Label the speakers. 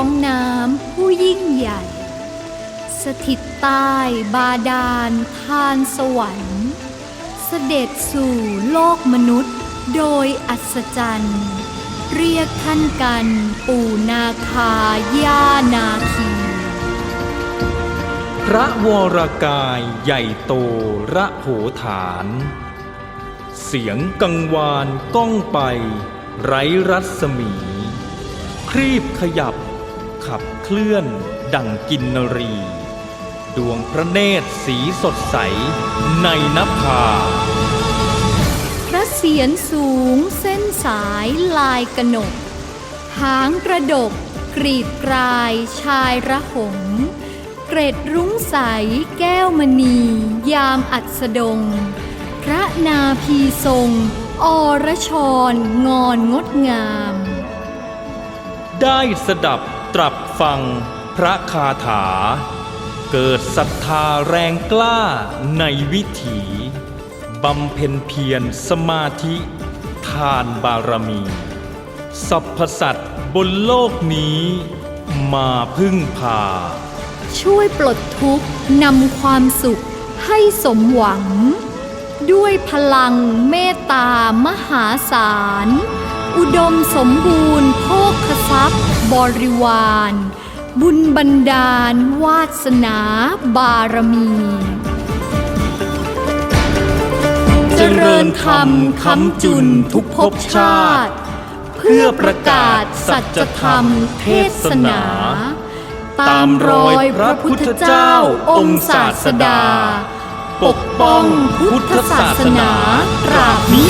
Speaker 1: องน้ำผู้ยิ่งใหญ่ สถิตใต้บาดาลทานสวรรค์ เสด็จสู่โลกมนุษย์โดยอัศจรรย์ เรียกท่านกันปู่นาคาย่านาคี
Speaker 2: พระวรกายใหญ่โตระโหฐาน เสียงกังวานก้องไป ไร้รัศมี ครีบขยับ ขับเคลื่อนดังกินนรี ดวงพระเนตรสีสดใสในนภา
Speaker 1: พระเศียรสูงเส้นสายลายกนก หางกระดก กรีดกรายชายระหง เกร็ดรุ้งใสแก้วมณี ยามอัสดง พระนาพีทรง อรชรงอนงดงาม
Speaker 2: ได้สดับ ตรับฟังพระคาถา เกิดศรัทธาแรงกล้าในวิถีบำเพ็ญเพียรสมาธิ ทานบารมีสรรพสัตว์บนโลกนี้ มาพึ่งพา
Speaker 1: ช่วยปลดทุกข์นำความสุขให้สมหวัง ด้วยพลังเมตตามหาศาล อุดมสมบูรณ์โภคทรัพย์ บริวาร บุญบันดาล วาสนา บารมี เจริญธรรมคำจุนทุกภพชาติ เพื่อประกาศสัจธรรมเทศนา ตามรอยพระพุทธเจ้าองค์ศาสดา ปกป้องพุทธศาสนาตราบนิรันดร์